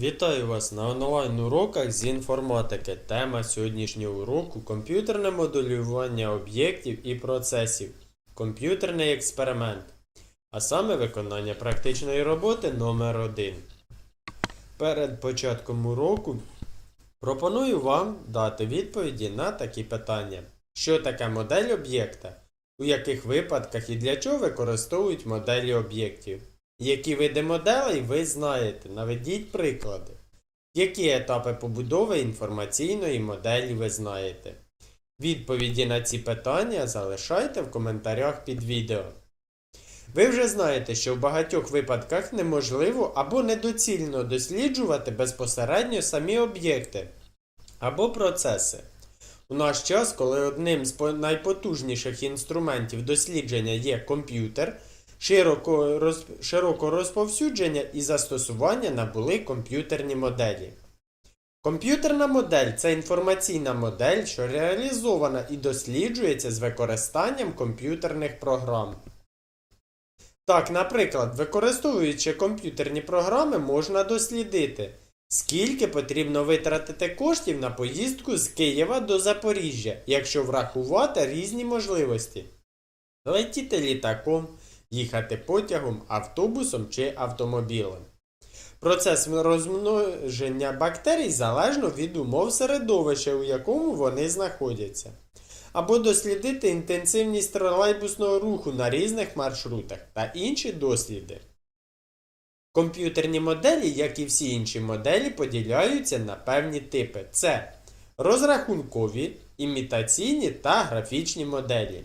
Вітаю вас на онлайн уроках з інформатики. Тема сьогоднішнього уроку комп'ютерне моделювання об'єктів і процесів. Комп'ютерний експеримент. А саме виконання практичної роботи номер 1 Перед початком уроку пропоную вам дати відповіді на такі питання. Що таке модель об'єкта? У яких випадках і для чого використовують моделі об'єктів? Які види моделей ви знаєте? Наведіть приклади. Які етапи побудови інформаційної моделі ви знаєте? Відповіді на ці питання залишайте в коментарях під відео. Ви вже знаєте, що в багатьох випадках неможливо або недоцільно досліджувати безпосередньо самі об'єкти або процеси. У наш час, коли одним з найпотужніших інструментів дослідження є комп'ютер, широко, розповсюдження і застосування набули комп'ютерні моделі. Комп'ютерна модель це інформаційна модель, що реалізована і досліджується з використанням комп'ютерних програм. Так, наприклад, використовуючи комп'ютерні програми, можна дослідити, скільки потрібно витратити коштів на поїздку з Києва до Запоріжжя, якщо врахувати різні можливості. Летіти літаком, їхати потягом, автобусом чи автомобілем. Процес розмноження бактерій залежно від умов середовища, у якому вони знаходяться. Або дослідити інтенсивність тролейбусного руху на різних маршрутах та інші досліди. Комп'ютерні моделі, як і всі інші моделі, поділяються на певні типи: це розрахункові, імітаційні та графічні моделі.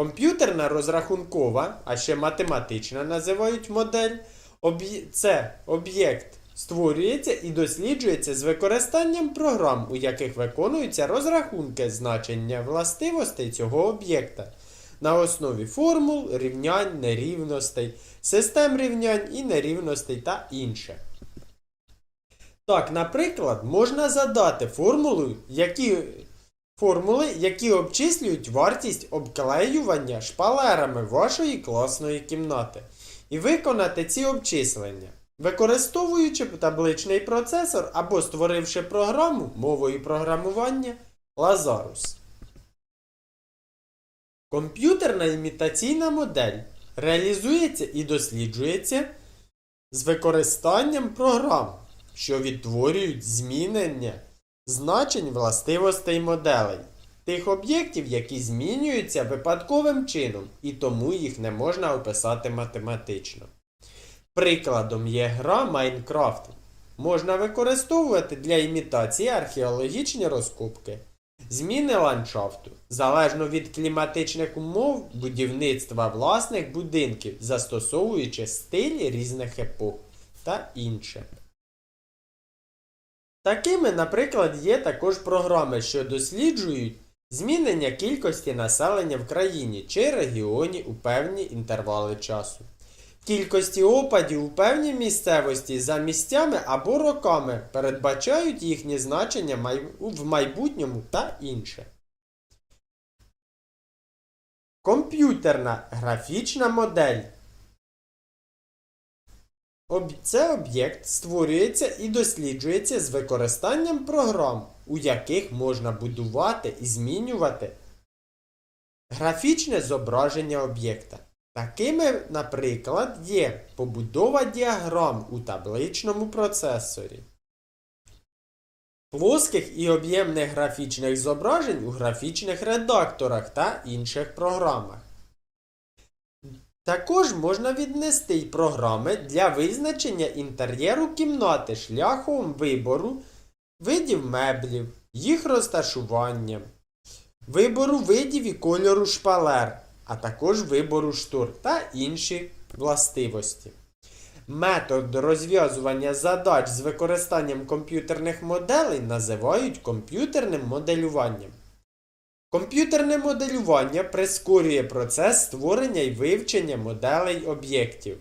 Комп'ютерна розрахункова, а ще математична називають модель, це об'єкт створюється і досліджується з використанням програм, у яких виконуються розрахунки значення властивостей цього об'єкта на основі формул, рівнянь, нерівностей, систем рівнянь і нерівностей та інше. Так, наприклад, можна задати формулу, які формули, які обчислюють вартість обклеювання шпалерами вашої класної кімнати, і виконати ці обчислення, використовуючи табличний процесор або створивши програму мовою програмування Lazarus. Комп'ютерна імітаційна модель реалізується і досліджується з використанням програм, що відтворюють змінення значень властивостей моделей, тих об'єктів, які змінюються випадковим чином, і тому їх не можна описати математично. Прикладом є гра Майнкрафт. Можна використовувати для імітації археологічні розкопки, зміни ландшафту, залежно від кліматичних умов будівництва власних будинків, застосовуючи стилі різних епох та інше. Такими, наприклад, є також програми, що досліджують змінення кількості населення в країні чи регіоні у певні інтервали часу, кількості опадів у певній місцевості за місцями або роками передбачають їхні значення в майбутньому та інше. Комп'ютерна графічна модель Це об'єкт створюється і досліджується з використанням програм, у яких можна будувати і змінювати графічне зображення об'єкта. Такими, наприклад, є побудова діаграм у табличному процесорі, плоских і об'ємних графічних зображень у графічних редакторах та інших програмах. Також можна віднести й програми для визначення інтер'єру кімнати шляхом вибору видів меблів, їх розташування, вибору видів і кольору шпалер, а також вибору штор та інші властивості. Метод розв'язування задач з використанням комп'ютерних моделей називають комп'ютерним моделюванням. Комп'ютерне моделювання прискорює процес створення і вивчення моделей об'єктів.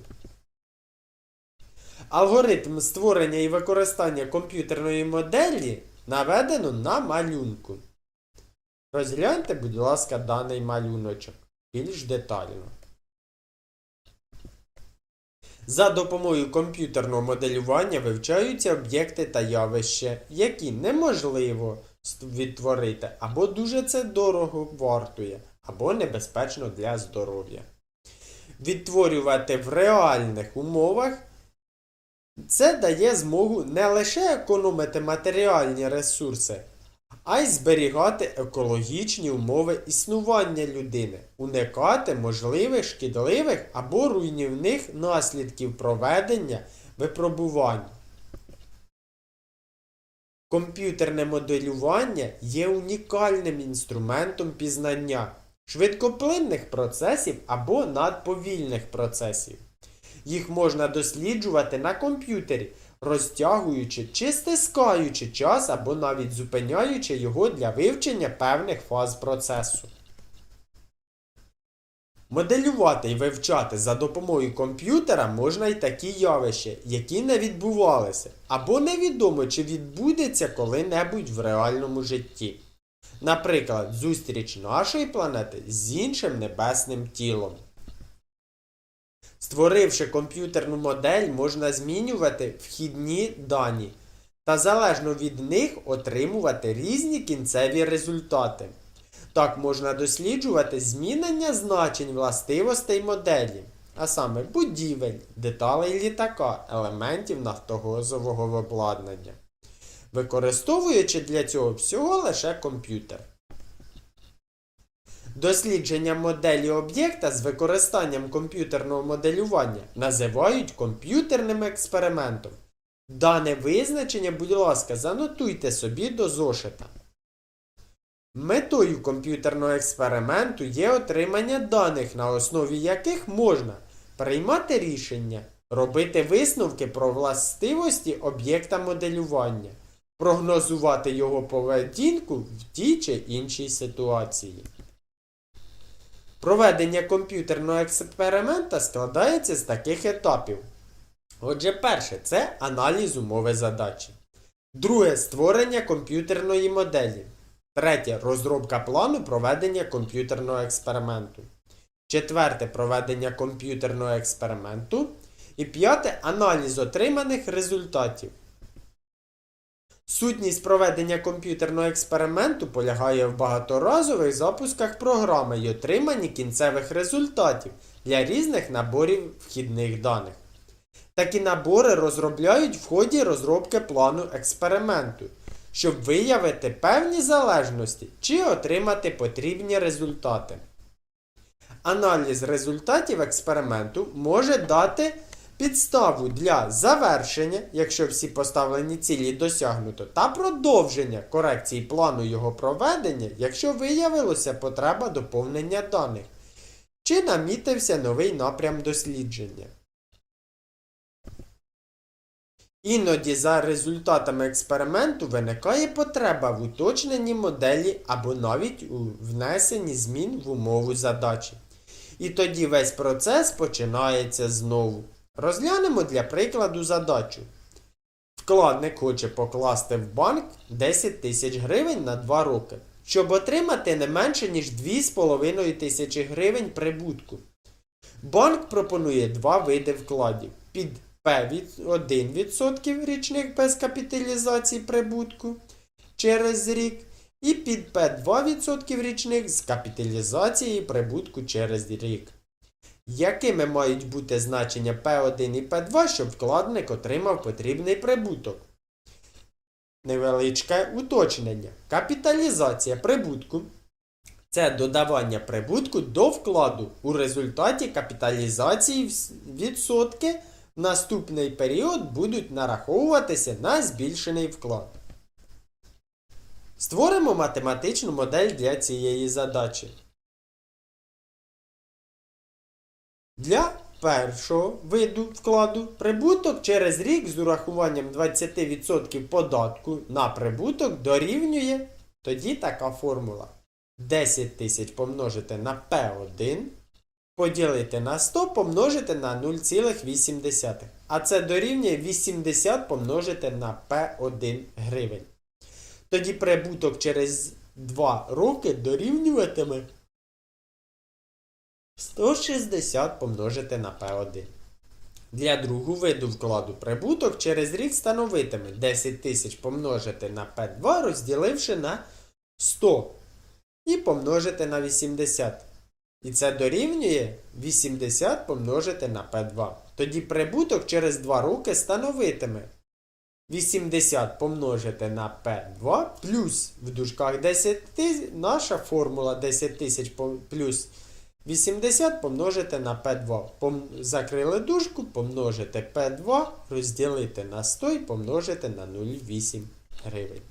Алгоритм створення і використання комп'ютерної моделі наведено на малюнку. Розгляньте, будь ласка, даний малюночок більш детально. За допомогою комп'ютерного моделювання вивчаються об'єкти та явища, які неможливо відтворити, або дуже це дорого вартує, або небезпечно для здоров'я. Відтворювати в реальних умовах це дає змогу не лише економити матеріальні ресурси, а й зберігати екологічні умови існування людини, уникати можливих шкідливих або руйнівних наслідків проведення випробувань. Комп'ютерне моделювання є унікальним інструментом пізнання швидкоплинних процесів або надповільних процесів. Їх можна досліджувати на комп'ютері, розтягуючи чи стискаючи час або навіть зупиняючи його для вивчення певних фаз процесу. Моделювати і вивчати за допомогою комп'ютера можна й такі явища, які не відбувалися, або невідомо, чи відбудеться коли-небудь в реальному житті. Наприклад, зустріч нашої планети з іншим небесним тілом. Створивши комп'ютерну модель, можна змінювати вхідні дані та залежно від них отримувати різні кінцеві результати. Так можна досліджувати змінення значень властивостей моделі, а саме будівель, деталей літака, елементів нафтогазового обладнання, використовуючи для цього всього лише комп'ютер. Дослідження моделі об'єкта з використанням комп'ютерного моделювання називають комп'ютерним експериментом. Дане визначення, будь ласка, занотуйте собі до зошита. Метою комп'ютерного експерименту є отримання даних, на основі яких можна приймати рішення, робити висновки про властивості об'єкта моделювання, прогнозувати його поведінку в тій чи іншій ситуації. Проведення комп'ютерного експеримента складається з таких етапів. Отже, перше це аналіз умови задачі. Друге створення комп'ютерної моделі. Третє розробка плану проведення комп'ютерного експерименту. Четверте проведення комп'ютерного експерименту. І п'яте аналіз отриманих результатів. Сутність проведення комп'ютерного експерименту полягає в багаторазових запусках програми і отриманні кінцевих результатів для різних наборів вхідних даних. Такі набори розробляють в ході розробки плану експерименту, щоб виявити певні залежності чи отримати потрібні результати. Аналіз результатів експерименту може дати підставу для завершення, якщо всі поставлені цілі досягнуто, та продовження корекції плану його проведення, якщо виявилося потреба доповнення даних, чи намітився новий напрям дослідження. Іноді за результатами експерименту виникає потреба в уточненні моделі або навіть у внесенні змін в умову задачі. І тоді весь процес починається знову. Розглянемо для прикладу задачу. Вкладник хоче покласти в банк 10 тисяч гривень на 2 роки, щоб отримати не менше, ніж 2,5 тисячі гривень прибутку. Банк пропонує два види вкладів під П1% річних без капіталізації прибутку через рік і під П2% річних з капіталізацією прибутку через рік. Якими мають бути значення P1 і P2, щоб вкладник отримав потрібний прибуток? Невеличке уточнення. Капіталізація прибутку це додавання прибутку до вкладу у результаті капіталізації відсотки наступний період будуть нараховуватися на збільшений вклад. Створимо математичну модель для цієї задачі. Для першого виду вкладу прибуток через рік з урахуванням 20% податку на прибуток дорівнює тоді така формула. 10 тисяч помножити на P1 поділити на 100 помножити на 0,8. А це дорівнює 80 помножити на P1 гривень. Тоді прибуток через 2 роки дорівнюватиме 160 помножити на P1. Для другого виду вкладу прибуток через рік становитиме 10 тисяч помножити на P2, розділивши на 100 і помножити на 80. І це дорівнює 80 помножити на P2. Тоді прибуток через 2 роки становитиме 80 помножити на P2 плюс в дужках 10 тисяч, наша формула 10 тисяч плюс 80 помножити на P2. Пом- Закрили дужку, помножити P2, розділити на 100 і помножити на 0,8 гривень.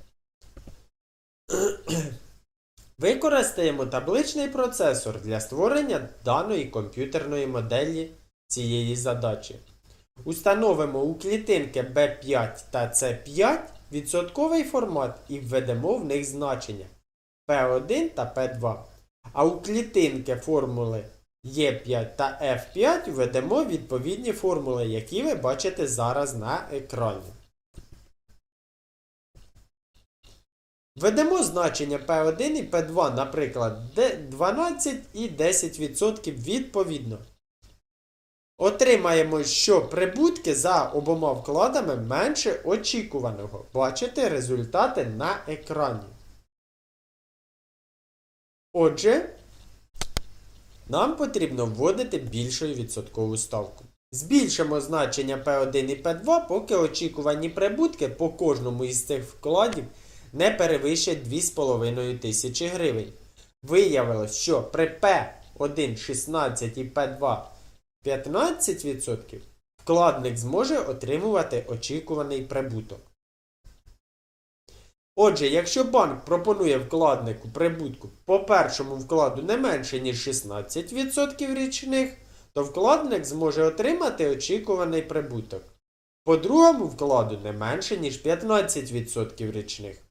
Використаємо табличний процесор для створення даної комп'ютерної моделі цієї задачі. Установимо у клітинки B5 та C5 відсотковий формат і введемо в них значення P1 та P2. А у клітинки формули E5 та F5 введемо відповідні формули, які ви бачите зараз на екрані. Введемо значення P1 і P2, наприклад, де- 12 і 10% відповідно. Отримаємо, що прибутки за обома вкладами менше очікуваного. Бачите результати на екрані. Отже, нам потрібно вводити більшу відсоткову ставку. Збільшимо значення P1 і P2, поки очікувані прибутки по кожному із цих вкладів не перевищать 2,5 тисячі гривень. Виявилось, що при P1 16 і P2 15% вкладник зможе отримувати очікуваний прибуток. Отже, якщо банк пропонує вкладнику прибутку по першому вкладу не менше, ніж 16% річних, то вкладник зможе отримати очікуваний прибуток. По другому вкладу не менше, ніж 15% річних.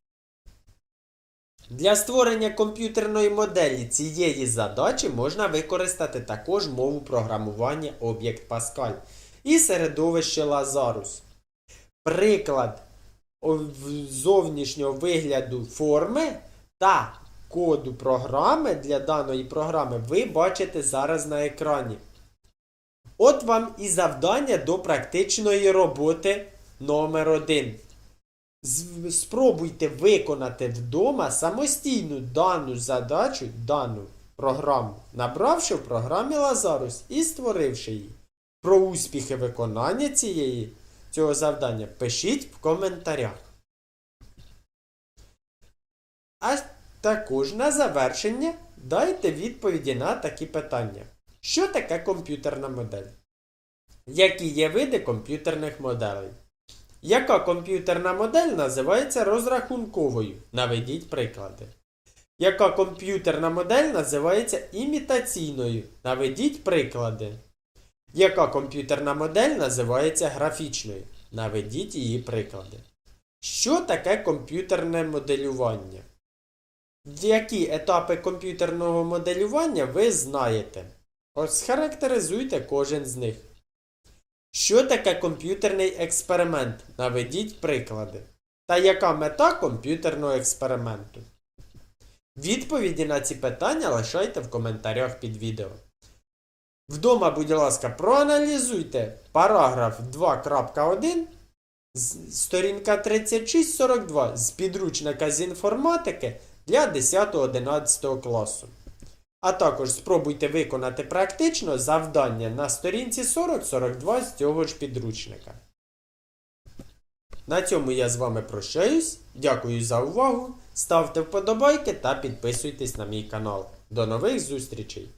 Для створення комп'ютерної моделі цієї задачі можна використати також мову програмування Object Pascal і середовище Lazarus. Приклад зовнішнього вигляду форми та коду програми для даної програми ви бачите зараз на екрані. От вам і завдання до практичної роботи номер 1 з- спробуйте виконати вдома самостійну дану задачу, дану програму, набравши в програмі Lazarus і створивши її. Про успіхи виконання цієї, цього завдання пишіть в коментарях. А також на завершення дайте відповіді на такі питання. Що таке комп'ютерна модель? Які є види комп'ютерних моделей? Яка комп'ютерна модель називається розрахунковою? Наведіть приклади. Яка комп'ютерна модель називається імітаційною? Наведіть приклади. Яка комп'ютерна модель називається графічною? Наведіть її приклади. Що таке комп'ютерне моделювання? Які етапи комп'ютерного моделювання ви знаєте? Ось схарактеризуйте кожен з них. Що таке комп'ютерний експеримент? Наведіть приклади. Та яка мета комп'ютерного експерименту? Відповіді на ці питання лишайте в коментарях під відео. Вдома, будь ласка, проаналізуйте параграф 2.1, сторінка 3642 з підручника з інформатики для 10-11 класу. А також спробуйте виконати практично завдання на сторінці 40-42 з цього ж підручника. На цьому я з вами прощаюсь. Дякую за увагу. Ставте вподобайки та підписуйтесь на мій канал. До нових зустрічей!